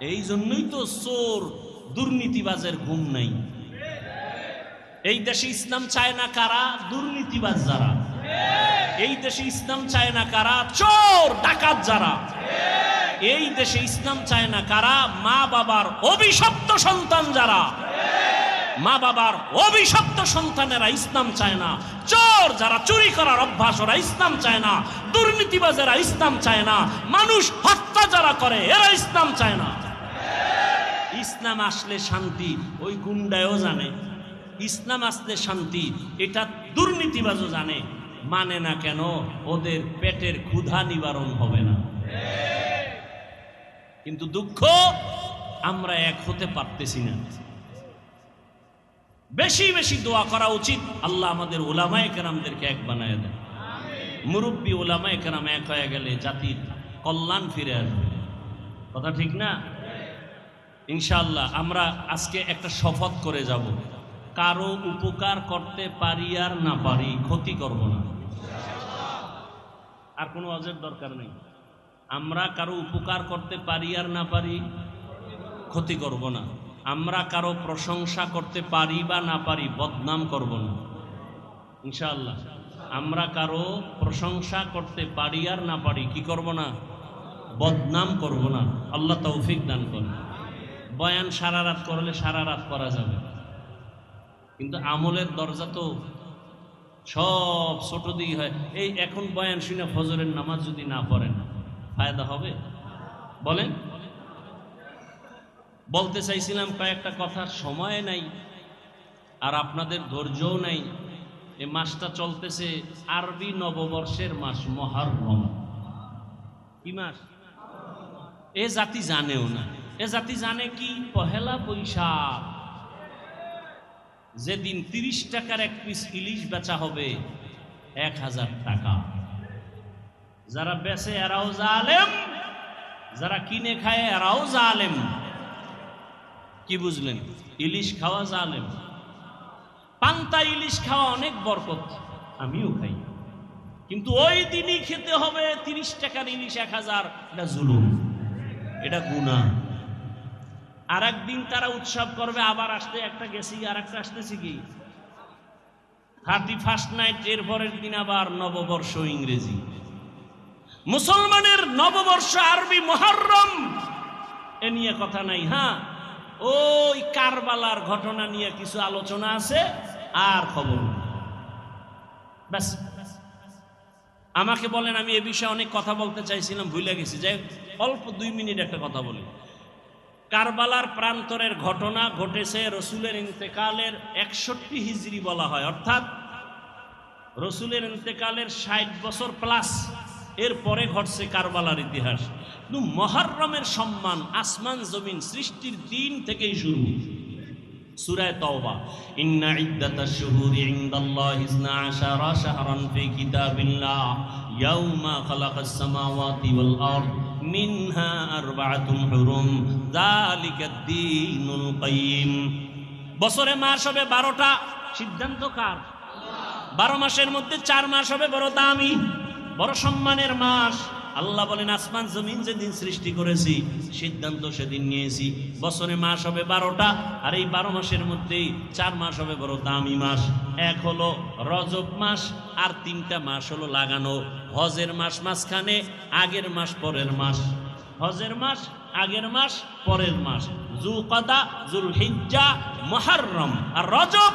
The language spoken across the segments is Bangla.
এই জন্যই তো চোর দুর্নীতিবাজের ঘুম নাই। এই দেশে ইসলাম চায় না কারা? দুর্নীতিবাজ যারা। এই দেশে ইসলাম চায় না কারা? চোর, ডাকাত যারা। এই দেশে ইসলাম চায় না কারা? মা বাবার অভিশপ্ত সন্তান যারা। মা বাবার অভিশপ্ত সন্তানেরা ইসলাম চায় না। চোর যারা চুরি করার অভ্যাস, ওরা ইসলাম চায় না। দুর্নীতিবাজেরা ইসলাম চায় না। মানুষ হত্যা যারা করে, এরা ইসলাম চায় না। ইসলাম আসলে শান্তি, ওই গুন্ডায়ও জানে। ইসলাম আসলে শান্তি, এটা দুর্নীতিবাজও জানে। মানে না কেন, ওদের পেটের ক্ষুধা নিবারণ হবে না। কিন্তু দুঃখ, আমরা এক হতে পারতেছি না। বেশি বেশি দোয়া করা উচিত, আল্লাহ আমাদের ওলামায় কেরামদেরকে এক বানায় দেয় মুরব্বী ওলামায় কেরাম এক হয়ে গেলে জাতির কল্যাণ ফিরে আসবে। কথা ঠিক না? ইনশাআল্লাহ, আমরা আজকে একটা শপথ করে যাব। কারও উপকার করতে পারি আর না পারি, ক্ষতি করব না। আর কোনো অজের দরকার নেই। আমরা কারও উপকার করতে পারি আর না পারি, ক্ষতি করব না। আমরা কারও প্রশংসা করতে পারি বা না পারি, বদনাম করব না। ইনশাআল্লাহ, আমরা কারও প্রশংসা করতে পারি আর না পারি, কি করব না? বদনাম করব না। আল্লাহ তৌফিক দান করুন। বয়ান সারা রাত করলে সারা রাত করা যাবে। কিন্তু আমলের দরজা তো সব ছোট দিকে হয়। এই এখন বয়ান শুনে ফজরের নামাজ যদি না পড়েন, ফায়দা হবে? বলেন। বলতে চাইছিলাম কয়েকটা কথার সময় নাই আর আপনাদের ধৈর্যও নাই। এই মাসটা চলতেছে আরবি নববর্ষের মাস, মহারম। কি মাস? এ জাতি জানেও না। এ জাতি জানে কি? পহেলা বৈশাখ। যেদিন তিরিশ টাকার এক পিস ইলিশ বেচা হবে, এক হাজার টাকা। যারা বেচে এরাও জালেম, যারা কিনে খায় এরাও জালেম। কি বুঝলেন? ইলিশ খাওয়া জালেম। পান্তা ইলিশ খাওয়া অনেক বরকত, আমিও খাই। কিন্তু ওই দিনই খেতে হবে তিরিশ টাকার ইলিশ, এক হাজার। এটা জুলুম। এটা গুণা আর একদিন তারা উৎসব করবে, আবার আসতে, একটা গেছি আর একটা আসতেছি কি? থার্টি ফার্স্ট নাইট এর পরের দিন আবার নববর্ষ ইংরেজি। মুসলমানের নববর্ষ আরবি মহরম, এ নিয়ে কথা নাই হ্যাঁ? ওই কারবালার ঘটনা নিয়ে কিছু আলোচনা আছে, আর খবর। ব্যাস। আমাকে বলেন, আমি এ বিষয়ে অনেক কথা বলতে চাইছিলাম, ভুলে গেছি। যে অল্প দুই মিনিট একটা কথা বলি। কারবালার প্রান্তরের ঘটনা ঘটেছে রসুলের ইন্তেকালের একষট্টি হিজড়ি বলা হয়। অর্থাৎ রসুলের ইন্তেকালের ষাট বছর প্লাস। এর পরে ঘটছে কারবালার ইতিহাস। কিন্তু মহরমের সম্মান, আসমান, জমিন, সৃষ্টির দিন থেকেই শুরু। সুরায় তওবা। মিনহা বছরে মাস হবে বারোটা, সিদ্ধান্ত কার? বারো মাসের মধ্যে চার মাস হবে বড় দামি, বড় সম্মানের মাস। আল্লাহ বলেন, আসমান, জমিন যেদিন সৃষ্টি করেছি, সিদ্ধান্ত সেদিন নিয়েছি। বছরে মাস হবে বারোটা, আর এই বারো মাসের মধ্যেই চার মাস হবে বড় দামি মাস। এক হলো রজব মাস, আর তিনটা মাস হলো লাগানো। হজের মাস মাঝখানে, আগের মাস পরের মাস। হজের মাস, আগের মাস, পরের মাস। জু কদা জুল হিজ্জা মহারম। আর রজব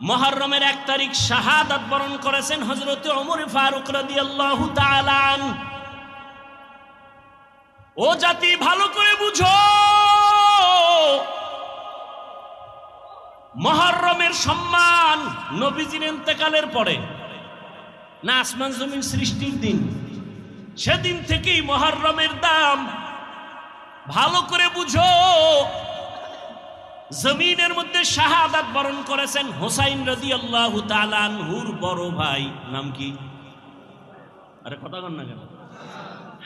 মহরমের এক তারিখ শাহাদাত বরণ করেছেন হজরত ওমর ফারুক তাআলা আন ও জাতি, ভালো করে বুঝো। মহরমের সম্মান নবীজির ইন্তেকালের পরে, না আসমান জমিন সৃষ্টির দিন, সেদিন থেকেই মহরমের দাম। ভালো করে বুঝো। জমিনের মধ্যে শাহাদাত বরণ করেছেন হোসাইন রদি আল্লাহ হুর বড় ভাই। নাম কি? আরে কথা কন না কেন?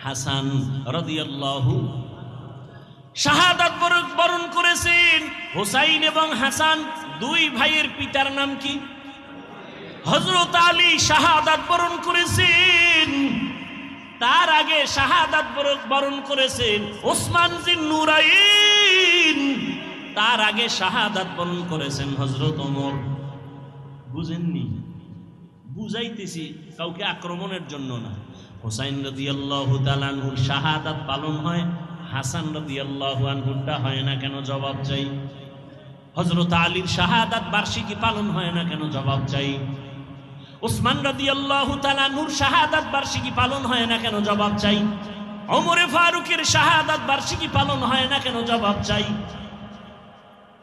হাসান রদি শাহাদাত বরণ- করেছেন হোসাইন এবং হাসান। দুই ভাইয়ের পিতার নাম কি? হজরত আলী শাহাদাত বরণ করেছেন। তার আগে শাহাদাত বর- বরণ করেছেন ওসমান জিন নুরাইন তার আগে শাহাদাত বরণ করেছেন হজরত ওমর। বুঝেননি? বুঝাইতেছি, কাউকে আক্রমণের জন্য না। হোসাইন রদি আল্লাহ তালানহুর শাহাদাত পালন হয়, হাসান রদি আল্লাহ আনহুরটা হয় না কেন জবাব চাই? হজরত আলীর শাহাদাত বার্ষিকী পালন হয় না কেন জবাব চাই? ওসমান রদি আল্লাহ তালানহুর শাহাদাত বার্ষিকী পালন হয় না কেন জবাব চাই? অমরে ফারুকের শাহাদাত বার্ষিকী পালন হয় না কেন জবাব চাই?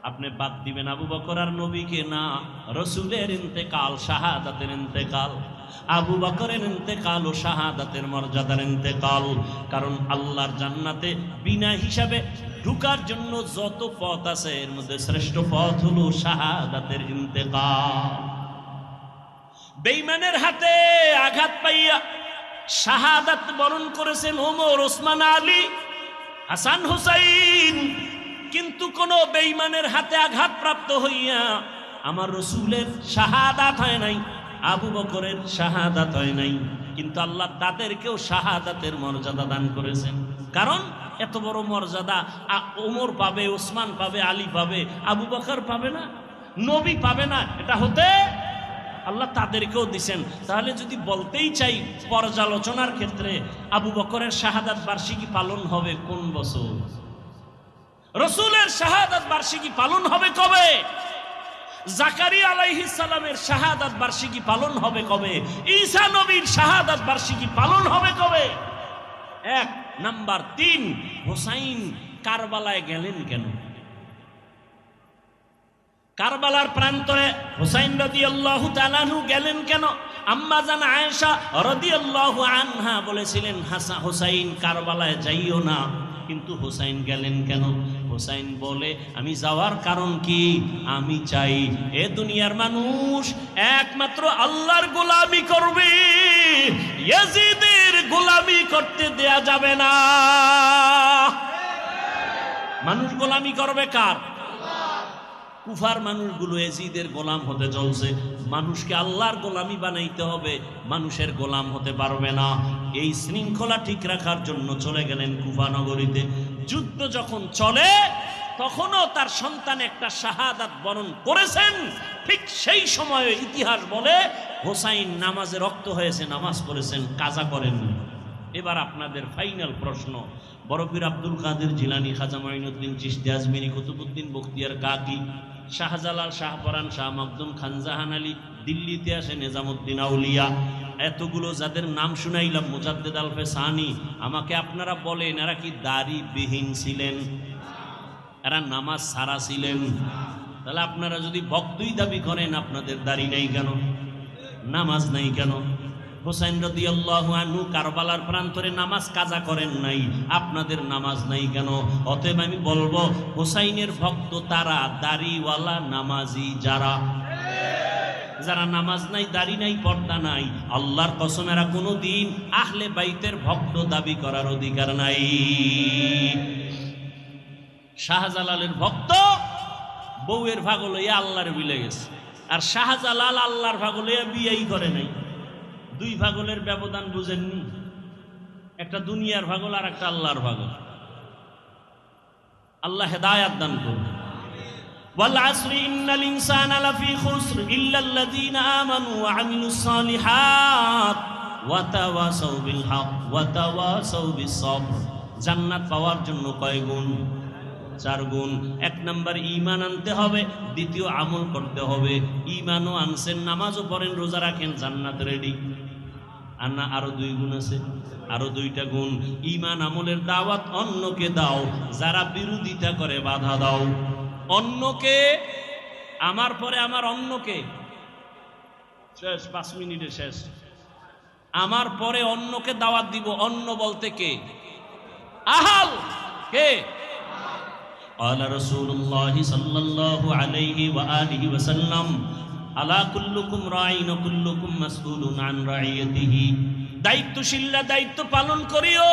আপনি বাদ দিবেন আবু বকর আর নবীকে না, রসুলের ইন্তেকাল, শাহাদাতের ইন্তেকাল, আবু বকরের ইন্তেকাল ও শাহাদাতের মর্যাদার ইন্তেকাল। কারণ আল্লাহর জান্নাতে বিনা হিসাবে ঢুকার জন্য যত পথ আছে, এর মধ্যে শ্রেষ্ঠ পথ হলো শাহাদাতের ইন্তেকাল। বেইমানের হাতে আঘাত পাইয়া শাহাদাত বরণ করেছেন ওমর, ওসমান আলী, হাসান হুসাইন কিন্তু কোন বেইমানের হাতে আঘাতপ্রাপ্ত হইয়া আমার রসুলের শাহাদাত হয় নাই, আবু বকরের শাহাদাত হয় নাই। কিন্তু আল্লাহ তাদেরকেও শাহাদাতের মর্যাদা দান করেছেন। কারণ এত বড় মর্যাদা ওমর পাবে, ওসমান পাবে, আলী পাবে, আবু বকর পাবে না, নবী পাবে না, এটা হতে আল্লাহ তাদেরকেও দিছেন। তাহলে যদি বলতেই চাই পর্যালোচনার ক্ষেত্রে, আবু বকরের শাহাদাত বার্ষিকী পালন হবে কোন বছর? রসুলের শাহাদাত বার্ষিকী পালন হবে কবে? জাকারি আলাইহি সালামের শাহাদাত বার্ষিকী পালন হবে কবে? ঈসা নবীর শাহাদাত বার্ষিকী পালন হবে কবে? এক, নাম্বার তিন, হোসাইন কারবালায় গেলেন কেন? কারবালার প্রান্তরে হুসাইন রাদিয়াল্লাহু তাআলাহু গেলেন কেন? আম্মা জান আয়েশা রাদিয়াল্লাহু আনহা বলেছিলেন, হাসা হুসাইন কারবালায় যাইও না। কিন্তু হুসাইন গেলেন কেন? হুসাইন বলে, আমি যাওয়ার কারণ কি? আমি চাই এ দুনিয়ার মানুষ একমাত্র আল্লাহর গোলামি করবে। ইয়াজিদের গোলামি করতে দেয়া যাবে না। মানুষ গোলামি করবে কার? কুফার মানুষগুলো এজিদের গোলাম হতে চলছে। মানুষকে আল্লাহর গোলামি বানাইতে হবে, মানুষের গোলাম হতে পারবে না। এই শৃঙ্খলা ঠিক রাখার জন্য চলে গেলেন কুফা নগরীতে। যুদ্ধ যখন চলে, তখনও তার সন্তান একটা শাহাদাত বরণ করেছেন। ঠিক সেই সময়ে ইতিহাস বলে, হোসাইন নামাজে রক্ত হয়েছে, নামাজ পড়েছেন, কাজা করেননি এবার আপনাদের ফাইনাল প্রশ্ন। বরফির আব্দুল কাদের জিলানি, খাজা মাইনুদ্দিন চিস্তি আজমিরি কুতুবুদ্দিন বখতিয়ার কাকি শাহজালাল শাহপরান, শাহ মখদুম খানজাহান আলী, দিল্লিতে আসে নিজামুদ্দিন আউলিয়া। এতগুলো যাদের নাম শুনাইলাম, মুজাদ্দেদ আলফে সানি আমাকে আপনারা বলেন, এরা কি দাড়ি বিহীন ছিলেন? এরা নামাজ সারা ছিলেন। তাহলে আপনারা যদি ভক্তই দাবি করেন, আপনাদের দাড়ি নেই কেন? নামাজ নাই কেন? হোসাইন রদি আনহু কারবালার প্রান্তরে নামাজ কাজা করেন নাই। আপনাদের নামাজ নাই কেন? অতএব আমি বলব, হোসাইনের ভক্ত তারা দাড়িওয়ালা নামাজি যারা। যারা নামাজ নাই, দাড়ি নাই, পর্দা নাই, আল্লাহর কসমেরা কোনো দিন আহলে বাইতের ভক্ত দাবি করার অধিকার নাই। শাহজালালের ভক্ত বউয়ের ভাগ লইয়া আল্লাহর বিলে গেছে। আর শাহজালাল আল্লাহর ভাগ লইয়া বিয়েই করে নাই। দুই ভাগলের ব্যবধান বুঝেননি একটা দুনিয়ার ভাগল আর একটা আল্লাহর ভাগল আল্লাহ হেদায়াত দান করুন والعصر إن الإنسان لفي خسر إلا الذين آمنوا وعملوا الصالحات وتواصوا بالحق وتواصوا بالصبر জান্নাত পাওয়ার জন্য কয় গুণ চার গুণ। এক নাম্বার ইমান আনতে হবে। দ্বিতীয়, আমল করতে হবে। ইমানও আনছেন, নামাজও পড়েন, রোজা রাখেন, জান্নাত রেডি আর না, আরও দুই গুণ আছে। আরও দুইটা গুণ। ইমান আমলের দাওয়াত অন্যকে দাও। যারা বিরোধিতা করে, বাধা দাও। অন্যকে, আমার পরে আমার অন্যকে। শেষ, পাঁচ মিনিটে শেষ। আমার পরে অন্যকে দাওয়াত দিব। অন্য বলতে কে? আহাল! কে? قال رسول الله صلى الله عليه وآله وسلم ألا كلكم راع وكلكم مسؤول عن رعيته দায়িত্বশীলরা দায়িত্ব পালন করিও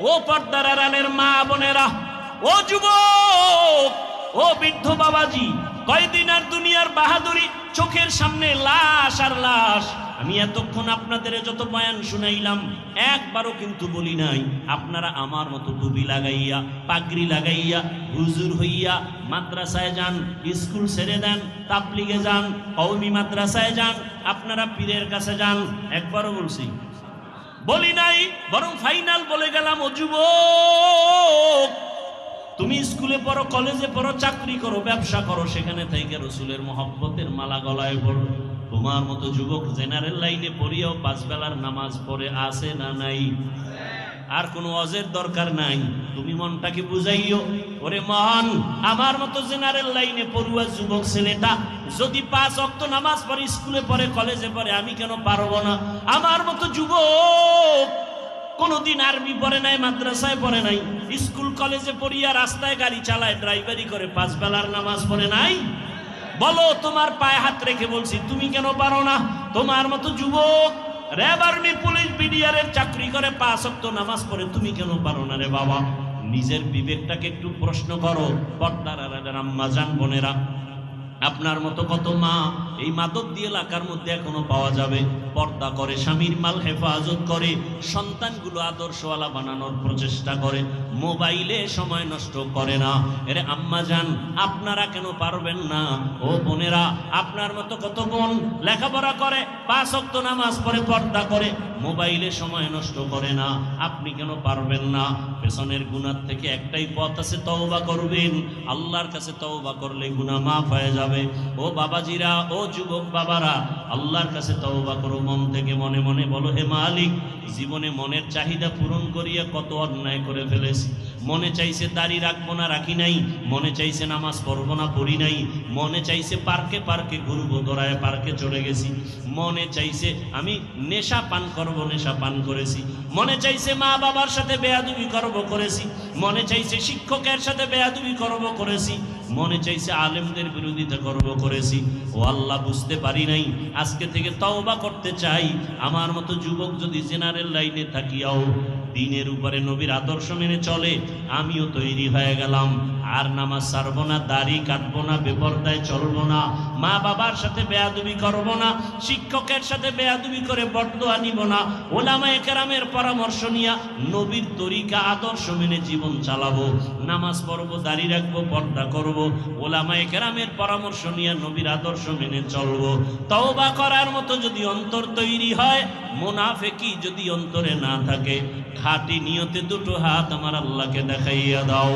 ও পর্দার আড়ালের মা বোনেরা ও যুবক ও বৃদ্ধ বাবাজি কয়দিন আর দুনিয়ার বাহাদুরি চোখের সামনে লাশ আর লাশ আমি এতক্ষণ আপনাদের যত বয়ান শুনাইলাম, একবারও কিন্তু বলি নাই, আপনারা আমার মতো টুপি লাগাইয়া, পাগড়ি লাগাইয়া, হুজুর হইয়া মাদ্রাসায় যান, স্কুল ছেড়ে দেন, তাবলিগে যান কৌমি মাদ্রাসায় যান, আপনারা পীরের কাছে যান, একবারও বলছি। বলি নাই, বরং ফাইনাল বলে গেলাম যুবক, তুমি স্কুলে পড়ো, কলেজে পড়ো, চাকরি করো, ব্যবসা করো, সেখানে থেকে রসুলের মহব্বতের মালা গলায় পড়ো। তোমার মতো যুবক জেনারেল লাইনে পড়িয়াও পাঁচ বেলার নামাজ পড়ে আসে না নাই? আর কোনো অজের দরকার নাই। তুমি মনটাকে বুঝাইও। ওরে মন আমার মতো জেনারেল লাইনে পড়ুয়া যুবক ছেলেটা যদি পাঁচ অক্ত নামাজ পড়ে, স্কুলে পড়ে, কলেজে পড়ে, আমি কেন পারব না? আমার মতো যুবক কোনোদিন আর্মি পড়ে নাই, মাদ্রাসায় পড়ে নাই, স্কুল কলেজে পড়িয়া রাস্তায় গাড়ি চালায়, ড্রাইভারি করে, পাঁচ বেলার নামাজ পড়ে নাই? বলো, তোমার পায়ে হাত রেখে বলছি, তুমি কেন পারো না? তোমার মতো যুবক র্যাব আর্মি পুলিশ বিডিআরের চাকরি করে, পাঁচ অক্ট নামাজ পড়ে, তুমি কেন পারো না রে বাবা? নিজের বিবেকটাকে একটু প্রশ্ন করো। পর্দার আম্মা, জান বোনেরা, আপনার মতো কত মা এই মাদক দিয়ে এলাকার মধ্যে এখনও পাওয়া যাবে। পর্দা করে, স্বামীর মাল হেফাজত করে, সন্তানগুলো আদর্শওয়ালা বানানোর প্রচেষ্টা করে। মোবাইলে সময় নষ্ট করে না। এরে আম্মা যান, আপনারা কেন পারবেন না? ও বোনেরা, আপনার মতো কত বোন লেখাপড়া করে, পাঁচ নামাজ পড়ে পর্দা করে, মোবাইলে সময় নষ্ট করে না। আপনি কেন পারবেন না? পেছনের গুনার থেকে একটাই পথ আছে, তওবা করবেন। আল্লাহর কাছে তওবা করলে গুনাহ মাফ হয়ে যাবে। ও বাবাজিরা, ও যুবক বাবারা, আল্লাহর কাছে তওবা করো, মন থেকে মনে মনে বলো, হে মালিক, জীবনে মনের চাহিদা পূরণ করিয়া কত অন্যায় করে ফেলেছি। মনে চাইছে দাড়ি রাখব না, রাখি নাই। মনে চাইছে নামাজ পড়ব না, পড়ি নাই। মনে চাইছে পার্কে পার্কে ঘুরবো দৌড়ায় পার্কে চলে গেছি। মনে চাইছে আমি নেশা পান করব, নেশা পান করেছি। মনে চাইছে মা বাবার সাথে বেয়াদুবি করব, করেছি। মনে চাইছে শিক্ষকের সাথে বেয়াদুবি করব, করেছি। মনে চাইছে আলেমদের বিরোধিতা করব, করেছি। ও আল্লাহ, বুঝতে পারি নাই। আজকে থেকে তওবা করতে চাই। আমার মতো যুবক যদি জেনারেল লাইনে থাকিয়াও দিনের উপরে নবীর আদর্শ মেনে চলে আমিও তৈরি হয়ে গেলাম। আর নামাজ ছাড়বো না, দাড়ি কাটবো না, বেপরদায় চলবো না, মা বাবার সাথে বেয়াদুবি করব না, শিক্ষকের সাথে বেয়াদুবি করে বর্দোয়া নিব না ওলামা একরামের পরামর্শ নিয়া নবীর তরিকা, আদর্শ মেনে জীবন চালাবো, নামাজ পড়ব, দাড়ি রাখব, পর্দা করব ওলামা একরামের পরামর্শ নিয়ে নবীর আদর্শ মেনে চলবো। তওবা করার মতো যদি অন্তর তৈরি হয়, মোনাফেকি যদি অন্তরে না থাকে, খাটি নিয়তে দুটো হাত আমার আল্লাহকে দেখাইয়া দাও।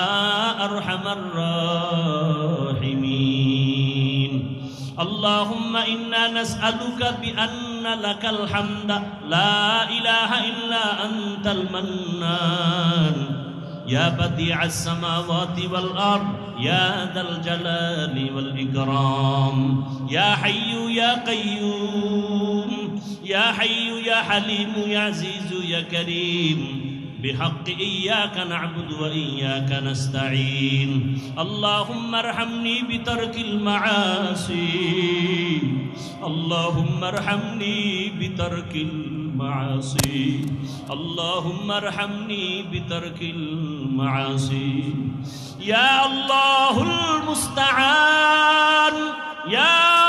الراحمين. اللهم إنا نسألك بأن لك الحمد. لا إله إلا أنت المنان. يا بديع السماوات والأرض يا ذا الجلال والإكرام. يا حي يا قيوم. يا حي يا حليم يا عزيز يا كريم. بحق إياك نعبد وإياك نستعين اللهم ارحمني بترك المعاصي اللهم ارحمني بترك المعاصي اللهم ارحمني بترك المعاصي يا الله المستعان يا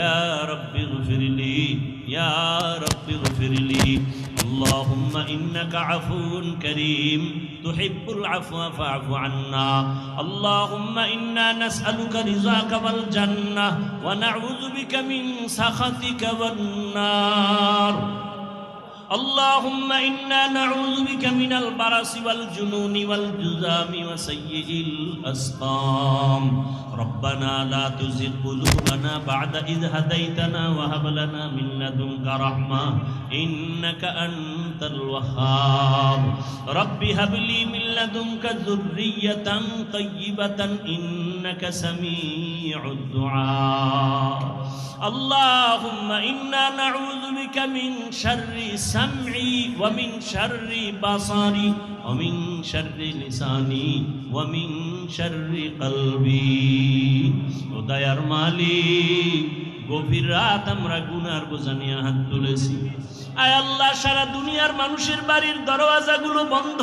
يا رب اغفر لي يا رب اغفر لي اللهم إنك عفو كريم تحب العفو فاعف عنا اللهم إنا نسألك رضاك والجنة ونعوذ بك من سخطك والنار اللهم إنا نعوذ بك من البرص والجنون والجذام وسيء الأسقام ربنا لا تزغ قلوبنا بعد إذ هديتنا وهب لنا من لدنك رحمة إنك أنت الوهاب رب هب لي من لدنك ذرية طيبة إنك سميع الدعاء اللهم إنا نعوذ بك من شر সামঈ ওয়া মিন শাররি বাসারি ওয়া মিন শাররি লিসানি কলবি ও দয়ার মালিক, গভীর রাত আমরা গুনার বোঝা নিয়ে হাত তুলেছি। আয় আল্লাহ, সারা দুনিয়ার মানুষের বাড়ির দরওয়াজাগুলো বন্ধ।